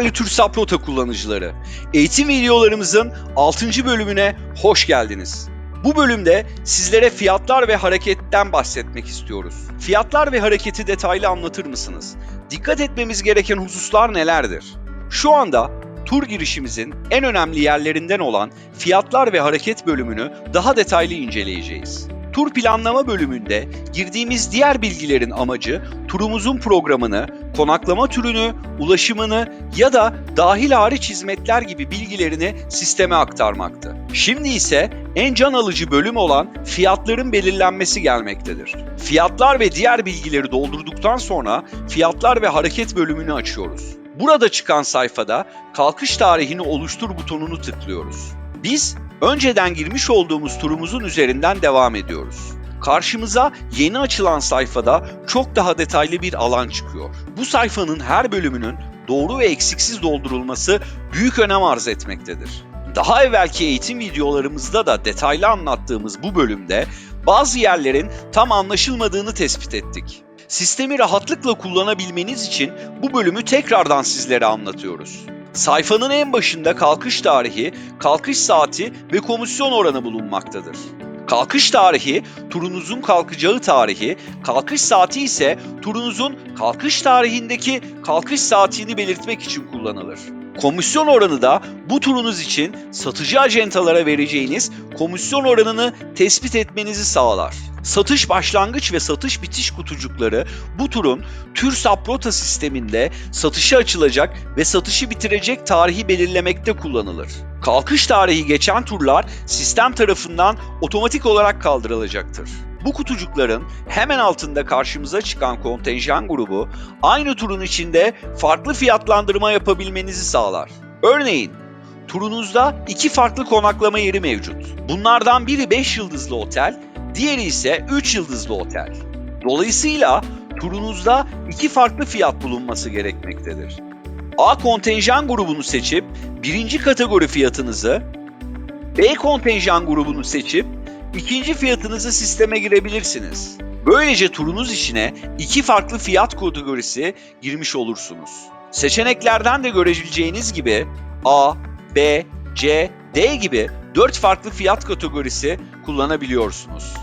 Değerli TÜRSAP Rota kullanıcıları, eğitim videolarımızın 6. bölümüne hoş geldiniz. Bu bölümde sizlere fiyatlar ve hareketten bahsetmek istiyoruz. Fiyatlar ve hareketi detaylı anlatır mısınız? Dikkat etmemiz gereken hususlar nelerdir? Şu anda tur girişimizin en önemli yerlerinden olan fiyatlar ve hareket bölümünü daha detaylı inceleyeceğiz. Tur planlama bölümünde girdiğimiz diğer bilgilerin amacı turumuzun programını, konaklama türünü, ulaşımını ya da dahil hariç hizmetler gibi bilgilerini sisteme aktarmaktı. Şimdi ise en can alıcı bölüm olan fiyatların belirlenmesi gelmektedir. Fiyatlar ve diğer bilgileri doldurduktan sonra fiyatlar ve hareket bölümünü açıyoruz. Burada çıkan sayfada kalkış tarihini oluştur butonunu tıklıyoruz. Biz önceden girmiş olduğumuz turumuzun üzerinden devam ediyoruz. Karşımıza yeni açılan sayfada çok daha detaylı bir alan çıkıyor. Bu sayfanın her bölümünün doğru ve eksiksiz doldurulması büyük önem arz etmektedir. Daha evvelki eğitim videolarımızda da detaylı anlattığımız bu bölümde bazı yerlerin tam anlaşılmadığını tespit ettik. Sistemi rahatlıkla kullanabilmeniz için bu bölümü tekrardan sizlere anlatıyoruz. Sayfanın en başında kalkış tarihi, kalkış saati ve komisyon oranı bulunmaktadır. Kalkış tarihi turunuzun kalkacağı tarihi, kalkış saati ise turunuzun kalkış tarihindeki kalkış saatini belirtmek için kullanılır. Komisyon oranı da bu turunuz için satıcı acentalara vereceğiniz komisyon oranını tespit etmenizi sağlar. Satış başlangıç ve satış bitiş kutucukları bu turun tür saprota sisteminde satışa açılacak ve satışı bitirecek tarihi belirlemekte kullanılır. Kalkış tarihi geçen turlar sistem tarafından otomatik olarak kaldırılacaktır. Bu kutucukların hemen altında karşımıza çıkan kontenjan grubu aynı turun içinde farklı fiyatlandırma yapabilmenizi sağlar. Örneğin turunuzda iki farklı konaklama yeri mevcut. Bunlardan biri 5 yıldızlı otel, diğeri ise 3 yıldızlı otel. Dolayısıyla turunuzda iki farklı fiyat bulunması gerekmektedir. A kontenjan grubunu seçip birinci kategori fiyatınızı, B kontenjan grubunu seçip ikinci fiyatınızı sisteme girebilirsiniz. Böylece turunuz içine iki farklı fiyat kategorisi girmiş olursunuz. Seçeneklerden de görebileceğiniz gibi A, B, C, D gibi 4 farklı fiyat kategorisi kullanabiliyorsunuz.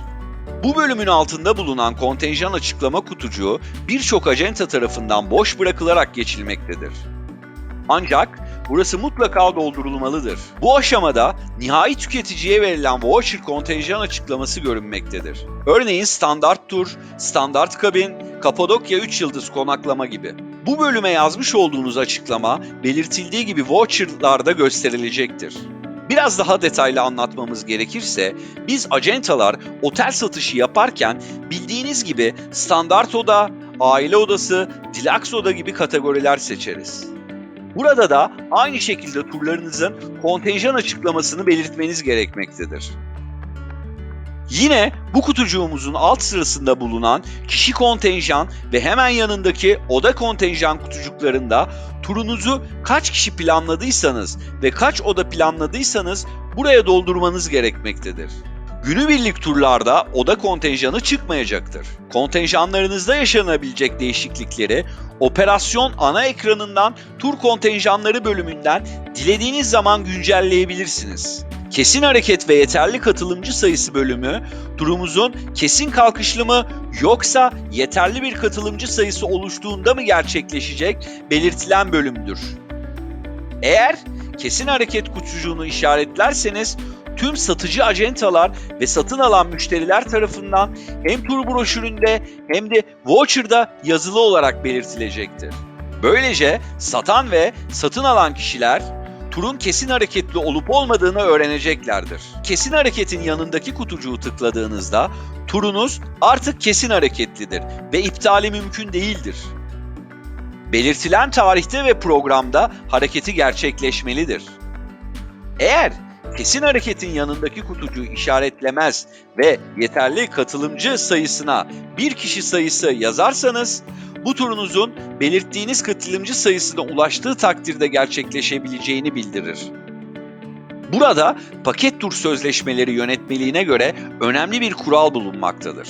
Bu bölümün altında bulunan kontenjan açıklama kutucuğu birçok acenta tarafından boş bırakılarak geçilmektedir. Ancak burası mutlaka doldurulmalıdır. Bu aşamada nihai tüketiciye verilen voucher kontenjan açıklaması görünmektedir. Örneğin standart tur, standart kabin, Kapadokya 3 yıldız konaklama gibi. Bu bölüme yazmış olduğunuz açıklama belirtildiği gibi voucherlarda gösterilecektir. Biraz daha detaylı anlatmamız gerekirse biz acentalar otel satışı yaparken bildiğiniz gibi standart oda, aile odası, deluxe oda gibi kategoriler seçeriz. Burada da aynı şekilde turlarınızın kontenjan açıklamasını belirtmeniz gerekmektedir. Yine bu kutucuğumuzun alt sırasında bulunan kişi kontenjan ve hemen yanındaki oda kontenjan kutucuklarında turunuzu kaç kişi planladıysanız ve kaç oda planladıysanız buraya doldurmanız gerekmektedir. Günübirlik turlarda oda kontenjanı çıkmayacaktır. Kontenjanlarınızda yaşanabilecek değişiklikleri operasyon ana ekranından tur kontenjanları bölümünden dilediğiniz zaman güncelleyebilirsiniz. Kesin hareket ve yeterli katılımcı sayısı bölümü turumuzun kesin kalkışlı mı yoksa yeterli bir katılımcı sayısı oluştuğunda mı gerçekleşecek belirtilen bölümdür. Eğer kesin hareket kutucuğunu işaretlerseniz tüm satıcı acentalar ve satın alan müşteriler tarafından hem tur broşüründe hem de voucher'da yazılı olarak belirtilecektir. Böylece satan ve satın alan kişiler turun kesin hareketli olup olmadığını öğreneceklerdir. Kesin hareketin yanındaki kutucuğu tıkladığınızda turunuz artık kesin hareketlidir ve iptali mümkün değildir. Belirtilen tarihte ve programda hareketi gerçekleşmelidir. Eğer kesin hareketin yanındaki kutucuğu işaretlemez ve yeterli katılımcı sayısına bir kişi sayısı yazarsanız bu turunuzun belirttiğiniz katılımcı sayısına ulaştığı takdirde gerçekleşebileceğini bildirir. Burada paket tur sözleşmeleri yönetmeliğine göre önemli bir kural bulunmaktadır.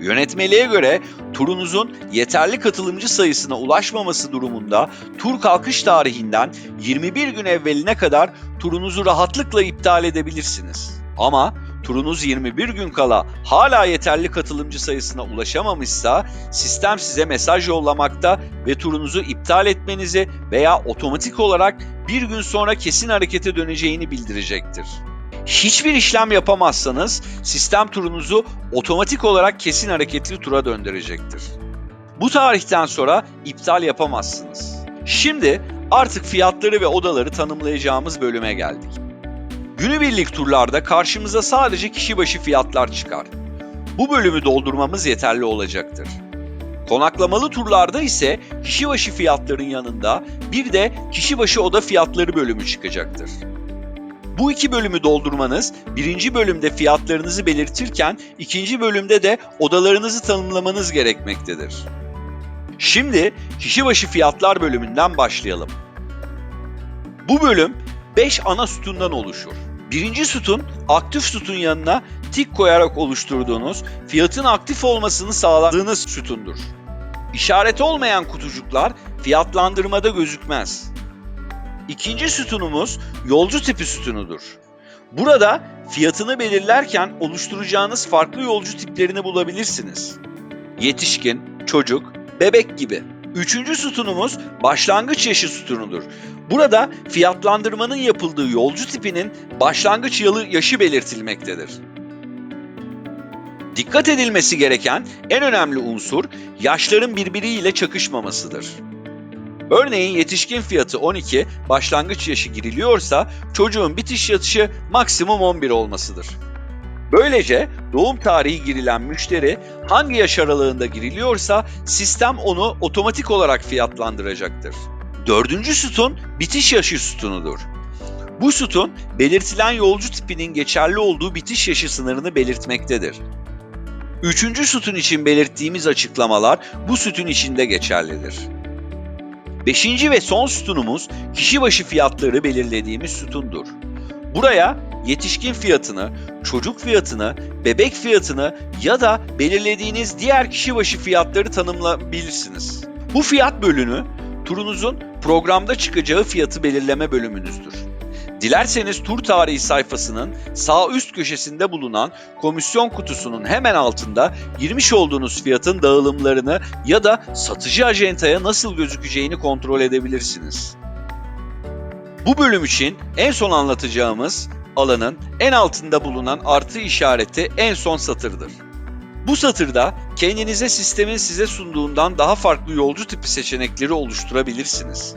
Yönetmeliğe göre turunuzun yeterli katılımcı sayısına ulaşmaması durumunda tur kalkış tarihinden 21 gün evveline kadar turunuzu rahatlıkla iptal edebilirsiniz. Ama turunuz 21 gün kala hala yeterli katılımcı sayısına ulaşamamışsa sistem size mesaj yollamakta ve turunuzu iptal etmenizi veya otomatik olarak bir gün sonra kesin harekete döneceğini bildirecektir. Hiçbir işlem yapamazsanız sistem turunuzu otomatik olarak kesin hareketli tura döndürecektir. Bu tarihten sonra iptal yapamazsınız. Şimdi artık fiyatları ve odaları tanımlayacağımız bölüme geldik. Günübirlik turlarda karşımıza sadece kişi başı fiyatlar çıkar. Bu bölümü doldurmamız yeterli olacaktır. Konaklamalı turlarda ise kişi başı fiyatların yanında bir de kişi başı oda fiyatları bölümü çıkacaktır. Bu iki bölümü doldurmanız birinci bölümde fiyatlarınızı belirtirken ikinci bölümde de odalarınızı tanımlamanız gerekmektedir. Şimdi kişi başı fiyatlar bölümünden başlayalım. Bu bölüm 5 ana sütundan oluşur. Birinci sütun aktif sütun yanına tik koyarak oluşturduğunuz fiyatın aktif olmasını sağladığınız sütundur. İşaret olmayan kutucuklar fiyatlandırmada gözükmez. İkinci sütunumuz yolcu tipi sütunudur. Burada fiyatını belirlerken oluşturacağınız farklı yolcu tiplerini bulabilirsiniz. Yetişkin, çocuk, bebek gibi. Üçüncü sütunumuz başlangıç yaşı sütunudur. Burada fiyatlandırmanın yapıldığı yolcu tipinin başlangıç yılı yaşı belirtilmektedir. Dikkat edilmesi gereken en önemli unsur yaşların birbiriyle çakışmamasıdır. Örneğin yetişkin fiyatı 12, başlangıç yaşı giriliyorsa çocuğun bitiş yaşı maksimum 11 olmasıdır. Böylece doğum tarihi girilen müşteri hangi yaş aralığında giriliyorsa sistem onu otomatik olarak fiyatlandıracaktır. Dördüncü sütun bitiş yaşı sütunudur. Bu sütun belirtilen yolcu tipinin geçerli olduğu bitiş yaşı sınırını belirtmektedir. Üçüncü sütun için belirttiğimiz açıklamalar bu sütun içinde geçerlidir. Beşinci ve son sütunumuz kişi başı fiyatları belirlediğimiz sütundur. Buraya yetişkin fiyatını, çocuk fiyatını, bebek fiyatını ya da belirlediğiniz diğer kişi başı fiyatları tanımlayabilirsiniz. Bu fiyat bölümü turunuzun programda çıkacağı fiyatı belirleme bölümünüzdür. Dilerseniz tur tarihi sayfasının sağ üst köşesinde bulunan komisyon kutusunun hemen altında girmiş olduğunuz fiyatın dağılımlarını ya da satıcı ajantaya nasıl gözükeceğini kontrol edebilirsiniz. Bu bölüm için en son anlatacağımız alanın en altında bulunan artı işareti en son satırdır. Bu satırda kendinize sistemin size sunduğundan daha farklı yolcu tipi seçenekleri oluşturabilirsiniz.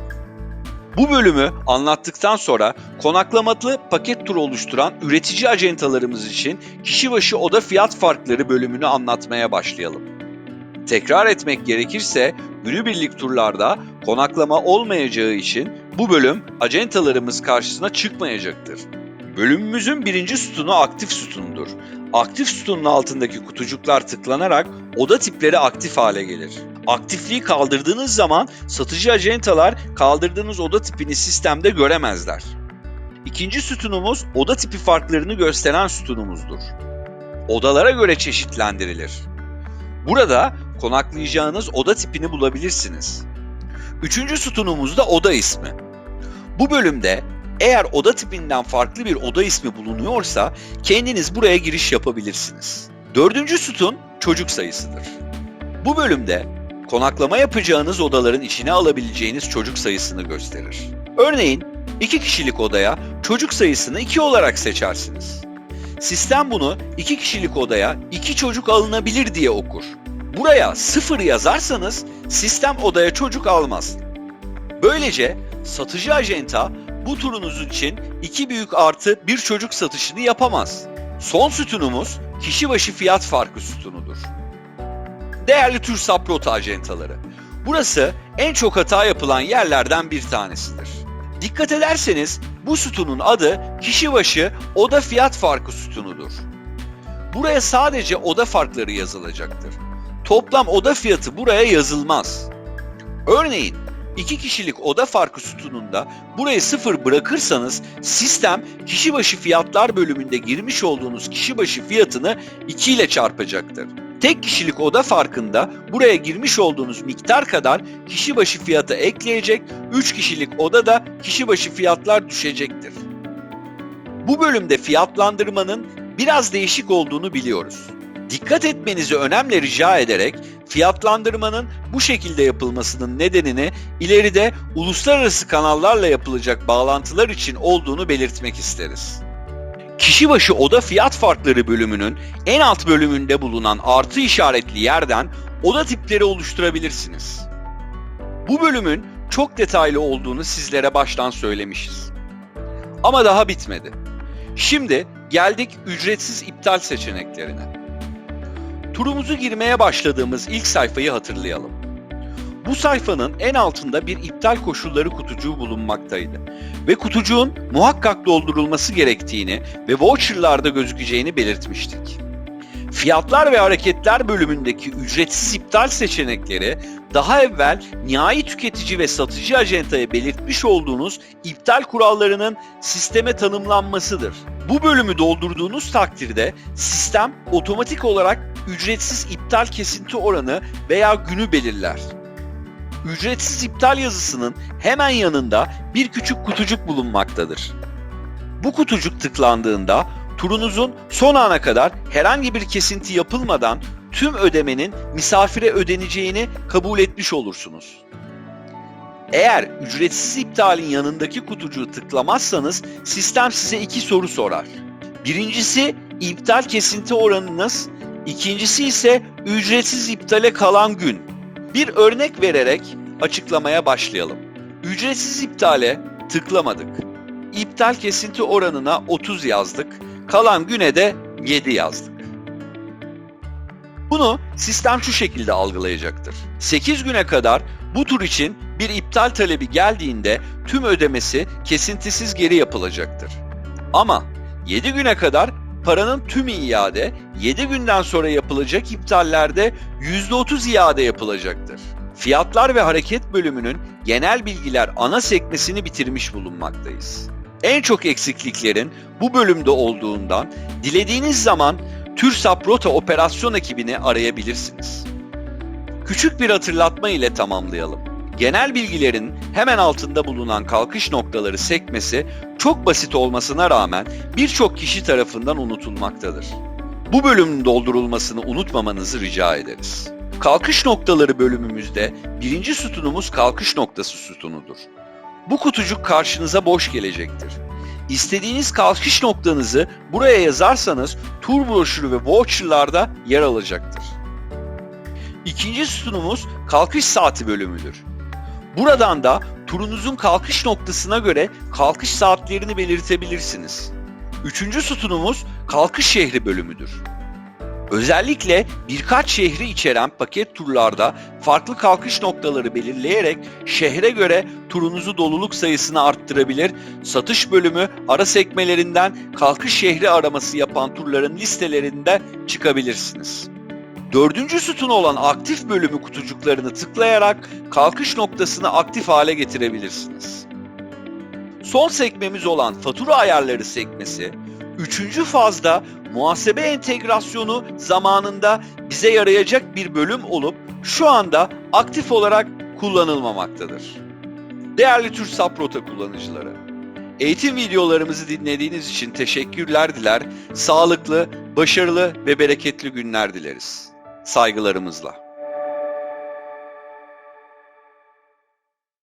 Bu bölümü anlattıktan sonra konaklamalı paket turu oluşturan üretici acentalarımız için kişi başı oda fiyat farkları bölümünü anlatmaya başlayalım. Tekrar etmek gerekirse günübirlik turlarda konaklama olmayacağı için bu bölüm acentalarımız karşısına çıkmayacaktır. Bölümümüzün birinci sütunu aktif sütunudur. Aktif sütunun altındaki kutucuklar tıklanarak oda tipleri aktif hale gelir. Aktifliği kaldırdığınız zaman satıcı acentalar kaldırdığınız oda tipini sistemde göremezler. İkinci sütunumuz oda tipi farklarını gösteren sütunumuzdur. Odalara göre çeşitlendirilir. Burada konaklayacağınız oda tipini bulabilirsiniz. Üçüncü sütunumuz da oda ismi. Bu bölümde eğer oda tipinden farklı bir oda ismi bulunuyorsa kendiniz buraya giriş yapabilirsiniz. Dördüncü sütun çocuk sayısıdır. Bu bölümde konaklama yapacağınız odaların içine alabileceğiniz çocuk sayısını gösterir. Örneğin 2 kişilik odaya çocuk sayısını 2 olarak seçersiniz. Sistem bunu 2 kişilik odaya 2 çocuk alınabilir diye okur. Buraya 0 yazarsanız sistem odaya çocuk almaz. Böylece satıcı ajenta bu turunuz için 2 büyük artı bir çocuk satışını yapamaz. Son sütunumuz kişi başı fiyat farkı sütunudur. Değerli tür saprota acentaları. Burası en çok hata yapılan yerlerden bir tanesidir. Dikkat ederseniz bu sütunun adı kişi başı oda fiyat farkı sütunudur. Buraya sadece oda farkları yazılacaktır. Toplam oda fiyatı buraya yazılmaz. Örneğin 2 kişilik oda farkı sütununda burayı sıfır bırakırsanız sistem kişi başı fiyatlar bölümünde girmiş olduğunuz kişi başı fiyatını 2 ile çarpacaktır. Tek kişilik oda farkında buraya girmiş olduğunuz miktar kadar kişi başı fiyata ekleyecek, 3 kişilik oda da kişi başı fiyatlar düşecektir. Bu bölümde fiyatlandırmanın biraz değişik olduğunu biliyoruz. Dikkat etmenizi önemli rica ederek fiyatlandırmanın bu şekilde yapılmasının nedenini ileride uluslararası kanallarla yapılacak bağlantılar için olduğunu belirtmek isteriz. Kişi başı oda fiyat farkları bölümünün en alt bölümünde bulunan artı işaretli yerden oda tipleri oluşturabilirsiniz. Bu bölümün çok detaylı olduğunu sizlere baştan söylemişiz. Ama daha bitmedi. Şimdi geldik ücretsiz iptal seçeneklerine. Turumuzu girmeye başladığımız ilk sayfayı hatırlayalım. Bu sayfanın en altında bir iptal koşulları kutucuğu bulunmaktaydı ve kutucuğun muhakkak doldurulması gerektiğini ve voucherlarda gözükeceğini belirtmiştik. Fiyatlar ve hareketler bölümündeki ücretsiz iptal seçenekleri daha evvel nihai tüketici ve satıcı acentaya belirtmiş olduğunuz iptal kurallarının sisteme tanımlanmasıdır. Bu bölümü doldurduğunuz takdirde sistem otomatik olarak ücretsiz iptal kesinti oranı veya günü belirler. Ücretsiz iptal yazısının hemen yanında bir küçük kutucuk bulunmaktadır. Bu kutucuk tıklandığında turunuzun son ana kadar herhangi bir kesinti yapılmadan tüm ödemenin misafire ödeneceğini kabul etmiş olursunuz. Eğer ücretsiz iptalin yanındaki kutucuğu tıklamazsanız sistem size iki soru sorar. Birincisi iptal kesinti oranınız, ikincisi ise ücretsiz iptale kalan gün. Bir örnek vererek açıklamaya başlayalım. Ücretsiz iptale tıklamadık. İptal kesinti oranına 30 yazdık. Kalan güne de 7 yazdık. Bunu sistem şu şekilde algılayacaktır. 8 güne kadar bu tur için bir iptal talebi geldiğinde tüm ödemesi kesintisiz geri yapılacaktır. Ama 7 güne kadar paranın tümü iade, 7 günden sonra yapılacak iptallerde %30 iade yapılacaktır. Fiyatlar ve hareket bölümünün genel bilgiler ana sekmesini bitirmiş bulunmaktayız. En çok eksikliklerin bu bölümde olduğundan dilediğiniz zaman TÜRSAP Rota operasyon ekibini arayabilirsiniz. Küçük bir hatırlatma ile tamamlayalım. Genel bilgilerin hemen altında bulunan kalkış noktaları sekmesi çok basit olmasına rağmen birçok kişi tarafından unutulmaktadır. Bu bölümün doldurulmasını unutmamanızı rica ederiz. Kalkış noktaları bölümümüzde birinci sütunumuz kalkış noktası sütunudur. Bu kutucuk karşınıza boş gelecektir. İstediğiniz kalkış noktanızı buraya yazarsanız tur broşürü ve voucherlarda yer alacaktır. İkinci sütunumuz kalkış saati bölümüdür. Buradan da turunuzun kalkış noktasına göre kalkış saatlerini belirtebilirsiniz. Üçüncü sütunumuz kalkış şehri bölümüdür. Özellikle birkaç şehri içeren paket turlarda farklı kalkış noktaları belirleyerek şehre göre turunuzu doluluk sayısını arttırabilir, satış bölümü ara sekmelerinden kalkış şehri araması yapan turların listelerinde çıkabilirsiniz. Dördüncü sütun olan aktif bölümü kutucuklarını tıklayarak kalkış noktasını aktif hale getirebilirsiniz. Son sekmemiz olan fatura ayarları sekmesi, üçüncü fazda muhasebe entegrasyonu zamanında bize yarayacak bir bölüm olup şu anda aktif olarak kullanılmamaktadır. Değerli TÜRSAP Rota kullanıcıları, eğitim videolarımızı dinlediğiniz için teşekkürler diler, sağlıklı, başarılı ve bereketli günler dileriz. Saygılarımızla.